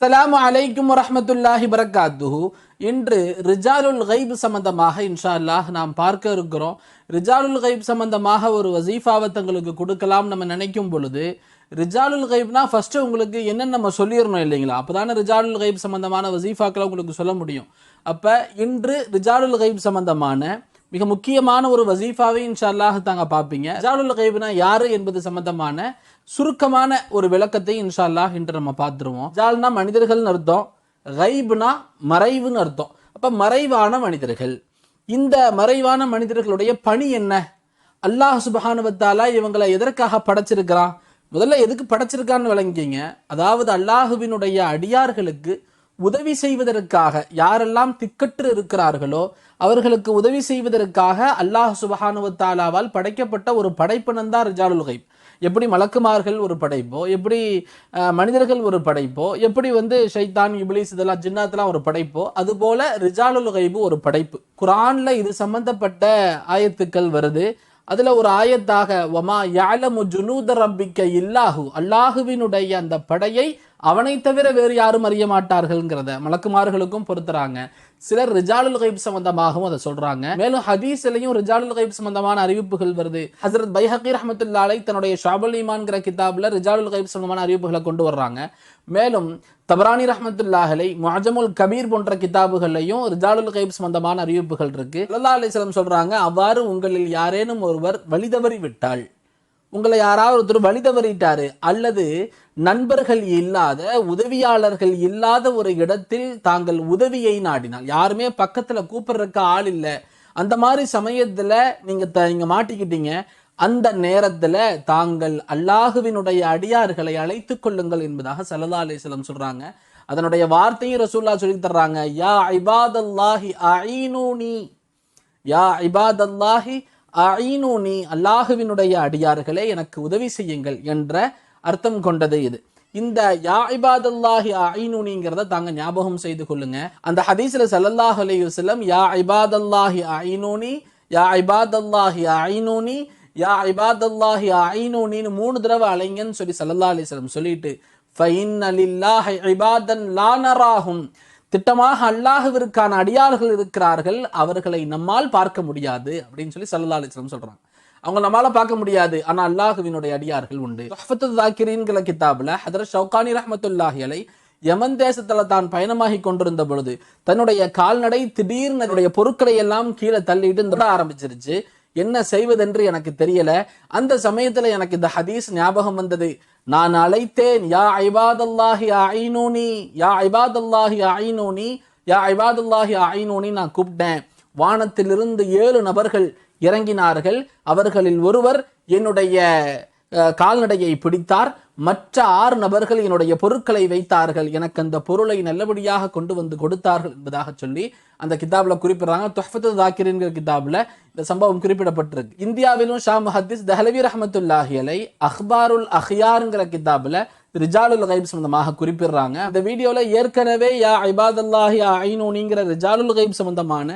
அஸ்லாம் அலைக்கும் வரமத்துல்லாஹி பரக்காத்துஹு இன்று ரிஜாலுல் கைப் சம்பந்தமாக இன்ஷா அல்லாஹ் நாம் பார்க்க இருக்கிறோம். ரிஜாலுல் கைப் சம்பந்தமாக ஒரு வசீஃபாவை தங்களுக்கு கொடுக்கலாம் நம்ம நினைக்கும் பொழுது ரிஜாலுல் கைப்னா ஃபஸ்ட்டு உங்களுக்கு என்னென்ன நம்ம சொல்லிடணும் இல்லைங்களா? அப்பதானே ரிஜாலுல் கைப் சம்பந்தமான வசீஃபாக்களை உங்களுக்கு சொல்ல முடியும். அப்போ இன்று ரிஜாலுல் கைப் சம்பந்தமான மிக முக்கியமான ஒரு வசீஃபாவை இன்ஷா தாங்க பார்ப்பீங்க. ஜாலுல் கைபுனா யாரு என்பது சம்பந்தமான சுருக்கமான ஒரு விளக்கத்தை இன்ஷா அல்லாஹ் இன்று நம்ம பார்த்துருவோம். ஜால்னா மனிதர்கள்னு அர்த்தம் கைபுனா மறைவுன்னு அர்த்தம். அப்போ மறைவான மனிதர்கள். இந்த மறைவான மனிதர்களுடைய பணி என்ன? அல்லாஹ் சுபஹானுவத்தாலா இவங்களை எதற்காக படைச்சிருக்கிறான்? முதல்ல எதுக்கு படைச்சிருக்கான்னு விளங்கிங்க அதாவது அல்லாஹுவினுடைய அடியார்களுக்கு உதவி செய்வதற்காக யாரெல்லாம் திக்கற்று இருக்கிறார்களோ அவர்களுக்கு உதவி செய்வதற்காக அல்லாஹ் சுபஹானுவத்தாலாவால் படைக்கப்பட்ட ஒரு படைப்பினம் தான் ரிஜாலுல் கைப் எப்படி மலக்குமார்கள் ஒரு படைப்போ எப்படி மனிதர்கள் ஒரு படைப்போ எப்படி வந்து ஷைத்தான் இப்லீஸ் இதெல்லாம் ஜின்னாத்தெல்லாம் ஒரு படைப்போ அதுபோல ரிஜாலுல் கைபு ஒரு படைப்பு. குரானில் இது சம்பந்தப்பட்ட ஆயத்துக்கள் வருது. அதில் ஒரு ஆயத்தாக வமா யாலமு ஜுனூத ரப்பிக்க இல்லாஹு. அல்லாஹுவினுடைய அந்த படையை அவனை தவிர வேறு யாரும் அறிய மாட்டார்கள்ங்கிறத மலக்குமார்களுக்கும் பொறுத்துறாங்க சிலர் ரிஜாலுல் கைப் சம்பந்தமாகவும் அதை சொல்றாங்க. மேலும் ஹதீஸ்லையும் ரிஜாலுல் கைப் சம்பந்தமான அறிவிப்புகள் வருது. ஹசரத் பைஹக்கி ரஹமத்துல்லாலை தன்னுடைய ஷாபுல் ஈமான்கிற கிதாபில் ரிஜாலுல் கைப் சம்பந்தமான அறிவிப்புகளை கொண்டு வர்றாங்க. மேலும் தபரானி ரஹமத்துல்லாஹலை மாஜமுல் கபீர் போன்ற கிதாபுகள்லையும் ரிஜாலுல் கைப் சம்பந்தமான அறிவிப்புகள் இருக்கு. அல்லா அலிஸ்லம் சொல்றாங்க அவ்வாறு உங்களில் யாரேனும் ஒருவர் வழிதவறி விட்டால் உங்களை யாராவது ஒருத்தர் வழி தவறிட்டாரு அல்லது நண்பர்கள் இல்லாத உதவியாளர்கள் இல்லாத ஒரு இடத்தில் தாங்கள் உதவியை நாடினால். யாருமே பக்கத்தில் கூப்பிடுறக்க ஆள் இல்லை. அந்த மாதிரி சமயத்தில் நீங்கள் த- நீங்கள் மாட்டிக்கிட்டீங்க. அந்த நேரத்தில் தாங்கள் அல்லாஹுவினுடைய அடியார்களை அழைத்து கொள்ளுங்கள் என்பதாக சல்லா அலிஸ்லம் சொல்கிறாங்க அதனுடைய வார்த்தையும் ரசூல்லா சொல்லி தர்றாங்க. யா ஐபாதல்லாஹி அயினூனி. யா ஐபாதல்லாஹி அயினூனி. அல்லாஹுவினுடைய அடியார்களே எனக்கு உதவி செய்யுங்கள் என்ற அர்த்தம் கொண்டது இது. இந்த யா இபாதல்லாஹி ஐநூனிங்கிறத தாங்க ஞாபகம் செய்து கொள்ளுங்க. அந்த ஹதீஸ்ல சல்லல்லாஹ் அலைஹி யா இபாதல்லாஹி ஐநூனி யா இபாதல்லாஹி ஐநூனி யா இபாதல்லாஹி ஐநூனின்னு மூணு தடவை அலைங்கன்னு சொல்லி சல்லல்லா அலிஸ்லம் சொல்லிட்டு ஃபைன் அலில்லாஹ் இபாதன் லானராகும் திட்டமாக அல்லாஹுவிற்கான அடியார்கள் இருக்கிறார்கள் அவர்களை நம்மால் பார்க்க முடியாது அப்படின்னு சொல்லி சல்லா அலிஸ்லம் சொல்கிறாங்க அவங்க நம்மளால பார்க்க முடியாது. ஆனா அல்லாஹுவினுடைய அடியார்கள் உண்டு. துஹ்ஃபத்து தாக்கிரீன்கிற கிதாப்ல ஹதரத் ஷவுகானி ரஹமத்துல்லாஹி அலை யமன் தேசத்துல தான் பயணமாகி கொண்டிருந்த பொழுது தன்னுடைய கால்நடை திடீர்னு என்னுடைய பொருட்களை எல்லாம் கீழே தள்ளிட்டு தொட ஆரம்பிச்சிருச்சு. என்ன செய்வதென்று எனக்கு தெரியல. அந்த சமயத்துல எனக்கு இந்த ஹதீஸ் ஞாபகம் வந்தது. நான் அழைத்தேன் யா ஐபாதல்லாஹி ஐநூனி யா ஐபாதல்லாஹி ஐநூனி யா ஐபாதல்லாஹி ஐநூனி நான் கூப்பிட்டேன். வானத்திலிருந்து ஏழு நபர்கள் இறங்கினார்கள். அவர்களில் ஒருவர் என்னுடைய கால்நடையை பிடித்தார். மற்ற ஆறு நபர்கள் என்னுடைய பொருட்களை வைத்தார்கள். எனக்கு அந்த பொருளை நல்லபடியாக கொண்டு வந்து கொடுத்தார்கள் என்பதாக சொல்லி அந்த கிதாபில் குறிப்பிடுறாங்க. தொஹ்ஃபத்து தாக்கிரின்கிற கிதாபில் இந்த சம்பவம் குறிப்பிடப்பட்டிருக்கு. இந்தியாவிலும் ஷா முஹத்திஸ் தஹலவி ரஹமத்துல்லாஹியலை அஹ்பாருல் அஹ்யாருங்கிற கிதாபில் ரிஜாலுல் கைப் சம்பந்தமாக குறிப்பிடுறாங்க. இந்த வீடியோவில் ஏற்கனவே யா ஐபாதல்லாஹி ஐனோனிங்கிற ரிஜாலுல் கைப் சம்பந்தமான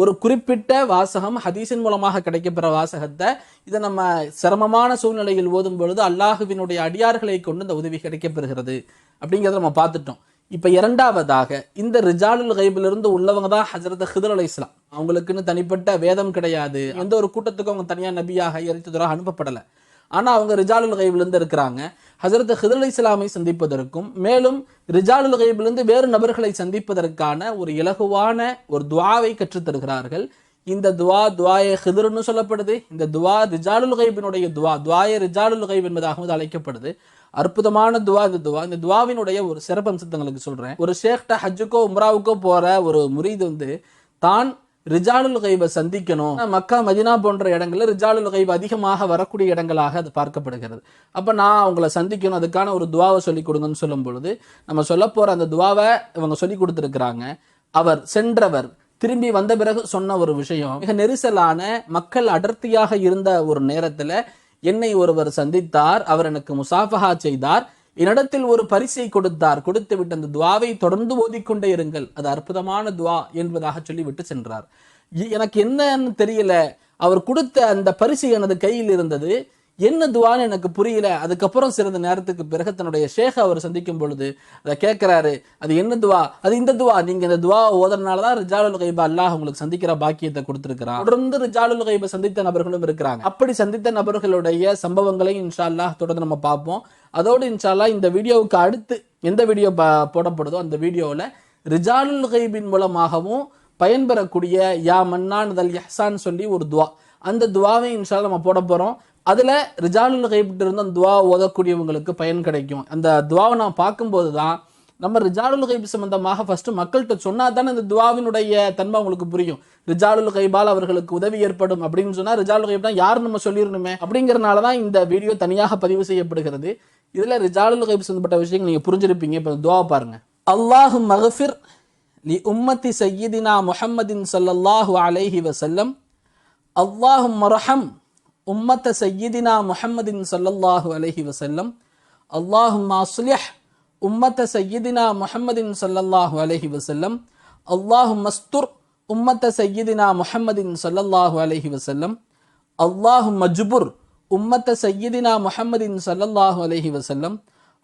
ஒரு குறிப்பிட்ட வாசகம் ஹதீஸின் மூலமாக கிடைக்கப்பெற வாசகத்தை இதை நம்ம சிரமமான சூழ்நிலையில் ஓதும் பொழுது அல்லாஹுவினுடைய அடியார்களை கொண்டு இந்த உதவி கிடைக்கப்பெறுகிறது. அப்படிங்கிறத நம்ம பார்த்துட்டோம். இப்போ இரண்டாவதாக இந்த ரிஜாலுல் கைபிலிருந்து உள்ளவங்க தான் ஹசரத் ஹிதர் அலி இஸ்லாம் அவங்களுக்குன்னு தனிப்பட்ட வேதம் கிடையாது. எந்த ஒரு கூட்டத்துக்கும் அவங்க தனியாக நபியாக இறைத்துதராக அனுப்பப்படலை. ஆனால் அவங்க ரிஜாலுல் கைபிலிருந்து இருக்கிறாங்க. ஹசரத் ஹிதர் இஸ்லாமை சந்திப்பதற்கும் மேலும் ரிஜாலுல் கைபிலிருந்து வேறு நபர்களை சந்திப்பதற்கான ஒரு இலகுவான ஒரு துவாவை கற்றுத் தருகிறார்கள். இந்த துவா துவாய ஹிதர்னு சொல்லப்படுது. இந்த துவா ரிஜாலுல் கைபினுடைய துவா துவாய ரிஜாலுல் கைப் என்பதாகவும் அழைக்கப்படுது. அற்புதமான துவா இந்த துவா. இந்த துவாவினுடைய ஒரு சிறப்பம்சத்தை உங்களுக்கு சொல்கிறேன் ஒரு ஷேக்ட ஹஜ்ஜுக்கோ உம்ராவுக்கோ போகிற ஒரு முரீது வந்து தான் ரிஜாலுல் கைபை சந்திக்கணும். மக்கா மதினா போன்ற இடங்களில் ரிஜாலுல் கைப் அதிகமாக வரக்கூடிய இடங்களாக அது பார்க்கப்படுகிறது. அப்போ நான் அவங்கள சந்திக்கணும் அதுக்கான ஒரு துவாவை சொல்லி கொடுங்கன்னு சொல்லும் பொழுது நம்ம சொல்ல போகிற அந்த துவாவை இவங்க சொல்லி கொடுத்துருக்குறாங்க. அவர் சென்றவர் திரும்பி வந்த பிறகு சொன்ன ஒரு விஷயம் மிக நெரிசலான மக்கள் அடர்த்தியாக இருந்த ஒரு நேரத்தில் என்னை ஒருவர் சந்தித்தார் அவர் எனக்கு முசாஃபஹா செய்தார் என்னிடத்தில் ஒரு பரிசை கொடுத்தார். கொடுத்துவிட்டு அந்த துவாவை தொடர்ந்து ஓதிக்கொண்டே இருங்கள். அது அற்புதமான துவா என்பதாக சொல்லிவிட்டு சென்றார். எனக்கு என்னன்னு தெரியல. அவர் கொடுத்த அந்த பரிசு எனது கையில் இருந்தது. என்ன துவான்னு எனக்கு புரியல. அதுக்கப்புறம் சிறிது நேரத்துக்கு பிறகு தன்னுடைய ஷேக அவர் சந்திக்கும் பொழுது அதை கேட்குறாரு அது என்ன துவா? அது இந்த துவா? நீங்கள் இந்த துவா ஓதனால தான் ரிஜாலுல் கைபா அல்லாஹ் உங்களுக்கு சந்திக்கிற பாக்கியத்தை கொடுத்துருக்கிறான். தொடர்ந்து ரிஜாலுல் கைபை சந்தித்த நபர்களும் இருக்கிறாங்க. அப்படி சந்தித்த நபர்களுடைய சம்பவங்களையும் இன்ஷா அல்லாஹ் தொடர்ந்து நம்ம பார்ப்போம். அதோடு இன்ஷால்லா இந்த வீடியோவுக்கு அடுத்து எந்த வீடியோ ப- போடப்படுதோ அந்த வீடியோவில் ரிஜாலுல் கைபின் மூலமாகவும் பயன்பெறக்கூடிய யா மன்னான் தல் யஹ்சான் சொல்லி ஒரு துவா. அந்த துவாவை இன்ஷால்லா நம்ம போட போகிறோம் அதில் ரிஜாலுல் கைப்ட்டு இருந்து அந்த துவா ஓதக்கூடியவங்களுக்கு பயன் கிடைக்கும். அந்த துவாவை நான் பார்க்கும்போது தான் நம்ம ரிஜாலுல் கைப் சம்பந்தமாக ஃபஸ்ட்டு மக்கள்கிட்ட சொன்னால் தானே அந்த துவாவினுடைய தன்மை அவங்களுக்கு புரியும். ரிஜாலுல் கைபால் அவர்களுக்கு உதவி ஏற்படும் அப்படின்னு சொன்னால் ரிஜாலுல் கைப்னா யார் நம்ம சொல்லிடணுமே அப்படிங்கிறனால தான் இந்த வீடியோ தனியாக பதிவு செய்யப்படுகிறது. இதில் ரிஜாலுல் கைப் சம்பந்தப்பட்ட விஷயங்கள் நீங்கள் புரிஞ்சிருப்பீங்க. இப்போ துவா பாருங்கள் அல்லாஹு மஹஃபிர் லி உம்மத்தி சையீதினா முஹம்மதின் சல்லல்லாஹு அலைஹி வசல்லம் அல்லாஹு மரஹம். أمة سيدنا محمد صلى الله عليه وسلم اللهم أصلح أمة سيدنا محمد صلى الله عليه وسلم اللهم استر أمة سيدنا محمد صلى الله عليه وسلم اللهم اجبر أمة سيدنا محمد صلى الله عليه وسلم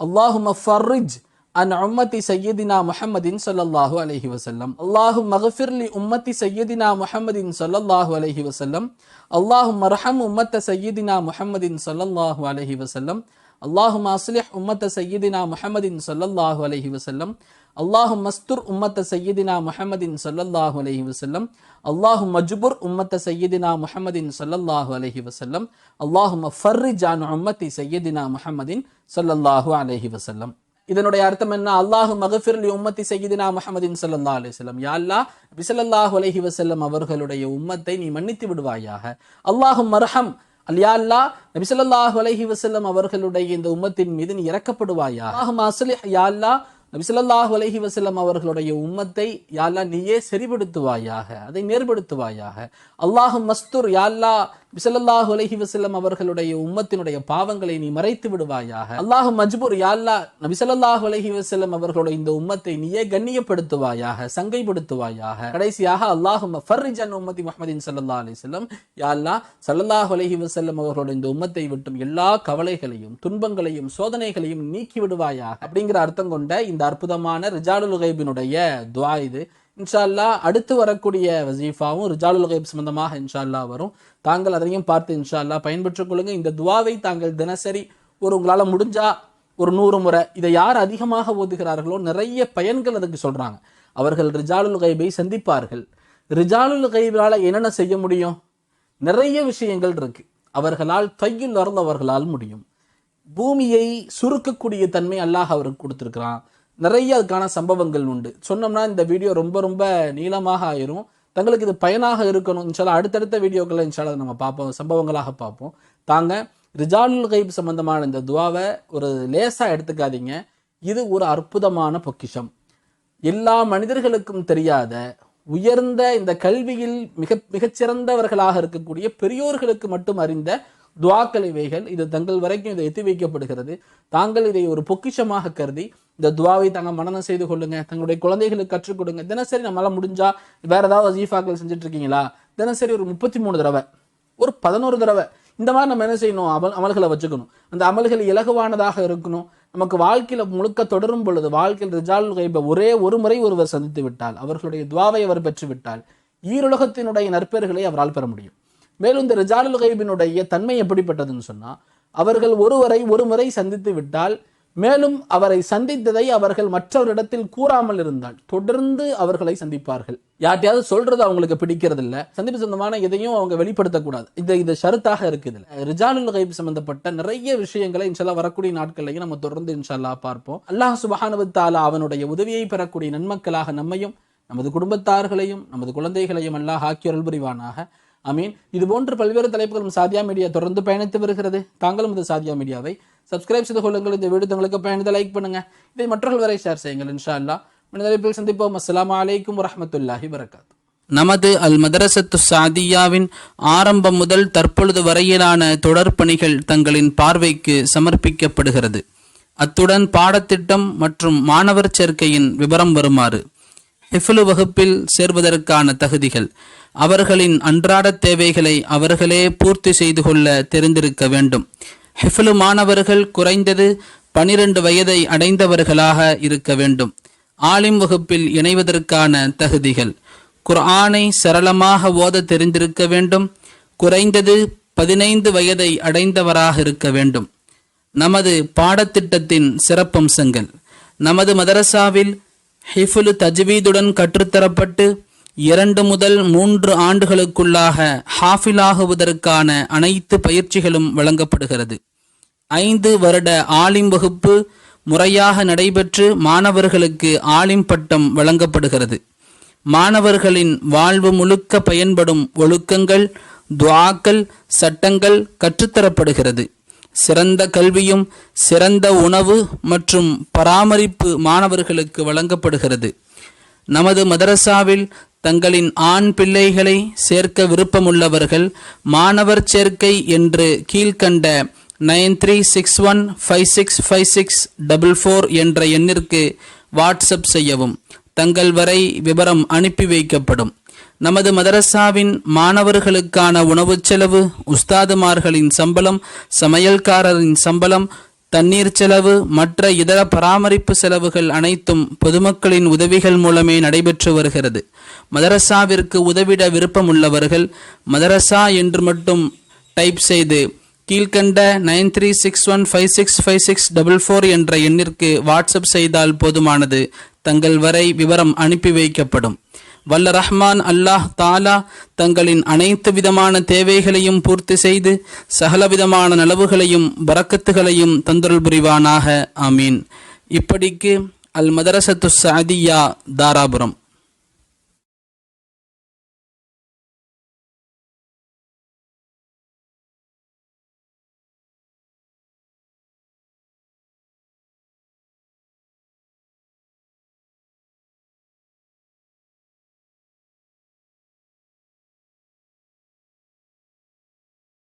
اللهم فرج عن أمة سيدنا محمد صلى الله عليه وسلم. اللهم اغفر لأمة سيدنا محمد صلى الله عليه وسلم. اللهم ارحم أمة سيدنا محمد صلى الله عليه وسلم. اللهم أصلح أمة سيدنا محمد صلى الله عليه وسلم. اللهم استر أمة سيدنا محمد صلى الله عليه وسلم. اللهم اجبر أمة سيدنا محمد صلى الله عليه وسلم. اللهم فرج عن أمة سيدنا محمد صلى الله عليه وسلم. இதனுடைய அர்த்தம் என்ன? அல்லாஹு மகஃபிர்லி உம்மத்தி செய்தினா முஹமதின் சல்லா அலிஸ்லம் யாழ்லா யா அலஹி வசல்லம் அவர்களுடைய உம்மத்தை நீ மன்னித்து விடுவாயாக. அல்லாஹும் மர்ஹம். அல்யா நபிசல்லாஹு அலஹி வசல்லம் அவர்களுடைய இந்த உம்மத்தின் மீது நீ இறக்கப்படுவாயா அல்லாஹும் அஸ்லிஹ் யாழ்லா நபிசல்லாஹ் அலஹி வசல்லம் அவர்களுடைய உம்மத்தை யாழ்லா நீயே சரிபடுத்துவாயாக அதை மேற்படுத்துவாயாக. அல்லாஹும் மஸ்தூர் யாழ்லா பிசல்லாஹு அலஹி வசல்லம் அவர்களுடைய உம்மத்தினுடைய பாவங்களை நீ மறைத்து விடுவாயாக. அல்லாஹு மஜ்பூர் யாழ்லா நபிசல்லாஹு அலஹி வசல்லம் அவர்களுடைய இந்த உம்மத்தை நீயே கண்ணியப்படுத்துவாயாக சங்கைப்படுத்துவாயாக. கடைசியாக அல்லாஹும் ஃபர்ரிஜ் உம்மதி முஹமதின் சல்லா அலைஹி யாழ்லா யா அலஹி வசல்லம் அவர்களுடைய இந்த உம்மத்தை விட்டும் எல்லா கவலைகளையும் துன்பங்களையும் சோதனைகளையும் நீக்கி விடுவாயாக. அப்படிங்கிற அர்த்தம் கொண்ட இந்த அற்புதமான ரிஜாலுல் கைபினுடைய துவா இது. இன்ஷால்லா அடுத்து வரக்கூடிய வசீஃபாவும் ரிஜாலுல் கைப் சம்பந்தமாக இன்ஷால்லா வரும். தாங்கள் அதையும் பார்த்து இன்ஷால்லா பயன்பெற்றுக் கொள்ளுங்க. இந்த துவாவை தாங்கள் தினசரி ஒரு உங்களால் முடிஞ்சா ஒரு நூறு முறை இதை யார் அதிகமாக ஓதுகிறார்களோ நிறைய பயன்கள் அதுக்கு சொல்றாங்க. அவர்கள் ரிஜாலுல் கைபை சந்திப்பார்கள். ரிஜாலுல் கைபால என்னென்ன செய்ய முடியும்? நிறைய விஷயங்கள் இருக்கு. அவர்களால் தையில் அவர்களால் முடியும். பூமியை சுருக்கக்கூடிய தன்மை அல்லாஹ் அவருக்கு கொடுத்துருக்கிறான். நிறைய அதுக்கான சம்பவங்கள் உண்டு. சொன்னோம்னா இந்த வீடியோ ரொம்ப ரொம்ப நீளமாக ஆயிரும். தங்களுக்கு இது பயனாக இருக்கணும். இன்ஷாலா அடுத்தடுத்த வீடியோக்களை இன்ஷாலா நம்ம பார்ப்போம். சம்பவங்களாக பார்ப்போம். தாங்க ரிஜாலுல் கைப் சம்பந்தமான இந்த துவாவை ஒரு லேசாக எடுத்துக்காதீங்க. இது ஒரு அற்புதமான பொக்கிஷம். எல்லா மனிதர்களுக்கும் தெரியாத உயர்ந்த இந்த கல்வியில் மிக மிகச்சிறந்தவர்களாக இருக்கக்கூடிய பெரியோர்களுக்கு மட்டும் அறிந்த துவாக்கலைவைகள் இது தங்கள் வரைக்கும் இதை எத்தி வைக்கப்படுகிறது. தாங்கள் இதை ஒரு பொக்கிஷமாக கருதி இந்த துவாவை தாங்க மனநம் செய்து கொள்ளுங்க. தங்களுடைய குழந்தைகளுக்கு கற்றுக் கொடுங்க. தினசரி நம்மளால முடிஞ்சா வேற ஏதாவது வசீஃபாக்கள் செஞ்சுட்டு இருக்கீங்களா தினசரி ஒரு முப்பத்தி மூணு தடவை ஒரு பதினோரு தடவை. இந்த மாதிரி நம்ம என்ன செய்யணும்? அமல் அமல்களை வச்சுக்கணும். அந்த அமல்கள் இலகுவானதாக இருக்கணும். நமக்கு வாழ்க்கையில் முழுக்க தொடரும் பொழுது வாழ்க்கையில் ரிஜால் கைப ஒரே ஒரு முறை ஒருவர் சந்தித்து விட்டால் அவர்களுடைய துவாவை அவர் பெற்று விட்டால் ஈருலகத்தினுடைய நற்பெயர்களை அவரால் பெற முடியும். மேலும் இந்த ரிஜாலுல் கைபினுடைய தன்மை எப்படிப்பட்டதுன்னு சொன்னால் அவர்கள் ஒருவரை ஒரு முறை சந்தித்து விட்டால் மேலும் அவரை சந்தித்ததை அவர்கள் மற்றவரிடத்தில் கூறாமல் இருந்தால் தொடர்ந்து அவர்களை சந்திப்பார்கள். யார்ட்டையாவது சொல்றது அவங்களுக்கு பிடிக்கிறது இல்ல சந்திப்பு சொந்தமான எதையும் அவங்க வெளிப்படுத்தக்கூடாது. இது இது ஷருத்தாக இருக்குது ரிஜானுல் ரிஜாலுல் கைப் சம்பந்தப்பட்ட நிறைய விஷயங்களை இன்ஷால்லா வரக்கூடிய நாட்கள்லையும் நம்ம தொடர்ந்து இன்ஷால்லா பார்ப்போம். அல்லாஹ் சுபஹானு தாலா அவனுடைய உதவியை பெறக்கூடிய நன்மக்களாக நம்மையும் நமது குடும்பத்தார்களையும் நமது குழந்தைகளையும் அல்லாஹ் ஆக்கி அருள் புரிவானாக. அமீன் இது போன்று பல்வேறு தலைப்புகளும் சாதியா மீடியா தொடர்ந்து பயணித்து வருகிறது. தாங்களும் இந்த சாதியா மீடியாவை சப்ஸ்கிரைப் செய்து கொள்ளுங்கள் இந்த வீடியோ உங்களுக்கு பயணித்து லைக் பண்ணுங்க. இதை மற்றவர்கள் வரை ஷேர் செய்யுங்கள் இன்ஷா அல்லாஹ் மனித சந்திப்போம். அஸ்லாம் அலைக்கும் வரமத்துல்லாஹி வரகாத் நமது அல் மதரசத்து சாதியாவின் ஆரம்பம் முதல் தற்பொழுது வரையிலான தொடர் பணிகள் தங்களின் பார்வைக்கு சமர்ப்பிக்கப்படுகிறது. அத்துடன் பாடத்திட்டம் மற்றும் மாணவர் சேர்க்கையின் விவரம் வருமாறு ஹிஃபுலு வகுப்பில் சேர்வதற்கான தகுதிகள் அவர்களின் அன்றாட தேவைகளை அவர்களே பூர்த்தி செய்து கொள்ள தெரிந்திருக்க வேண்டும். ஹிஃபலு மாணவர்கள் குறைந்தது பனிரெண்டு வயதை அடைந்தவர்களாக இருக்க வேண்டும். ஆலிம் வகுப்பில் இணைவதற்கான தகுதிகள். குர்ஆனை சரளமாக ஓத தெரிந்திருக்க வேண்டும். குறைந்தது பதினைந்து வயதை அடைந்தவராக இருக்க வேண்டும். நமது பாடத்திட்டத்தின் சிறப்பம்சங்கள். நமது மதரசாவில் ஹிஃபுலு தஜ்வீதுடன் கற்றுத்தரப்பட்டு இரண்டு முதல் மூன்று ஆண்டுகளுக்குள்ளாக ஹாஃபிலாகுவதற்கான அனைத்து பயிற்சிகளும் வழங்கப்படுகிறது. ஐந்து வருட ஆலிம் வகுப்பு முறையாக நடைபெற்று மாணவர்களுக்கு ஆலிம் பட்டம் வழங்கப்படுகிறது. மாணவர்களின் வாழ்வு முழுக்க பயன்படும் ஒழுக்கங்கள் துவாக்கள் சட்டங்கள் கற்றுத்தரப்படுகிறது. சிறந்த கல்வியும் சிறந்த உணவு மற்றும் பராமரிப்பு மாணவர்களுக்கு வழங்கப்படுகிறது. நமது மதரசாவில் தங்களின் ஆண் பிள்ளைகளை சேர்க்க விருப்பமுள்ளவர்கள் மாணவர் சேர்க்கை என்று கீழ்கண்ட nine three six one five six five six double four என்ற எண்ணிற்கு வாட்ஸ்அப் செய்யவும். தங்கள் வரை விவரம் அனுப்பி வைக்கப்படும். நமது மதரசாவின் மாணவர்களுக்கான உணவுச் செலவு உஸ்தாதுமார்களின் சம்பளம் சமையல்காரரின் சம்பளம் தண்ணீர் செலவு மற்ற இதர பராமரிப்பு செலவுகள் அனைத்தும் பொதுமக்களின் உதவிகள் மூலமே நடைபெற்று வருகிறது. மதரசாவிற்கு உதவிட விருப்பமுள்ளவர்கள் மதரசா என்று மட்டும் டைப் செய்து கீழ்கண்ட nine three six one five six five six double four என்ற எண்ணிற்கு வாட்ஸ்அப் செய்தால் போதுமானது. தங்கள் வரை விவரம் அனுப்பி வைக்கப்படும். வல்ல ரஹ்மான் அல்லாஹ் தாலா தங்களின் அனைத்து விதமான தேவைகளையும் பூர்த்தி செய்து சகலவிதமான நலவுகளையும் வரக்கத்துகளையும் தந்தருள் புரிவானாக. ஆமீன். இப்படிக்கு அல் மதரசத்து சாதியா தாராபுரம்.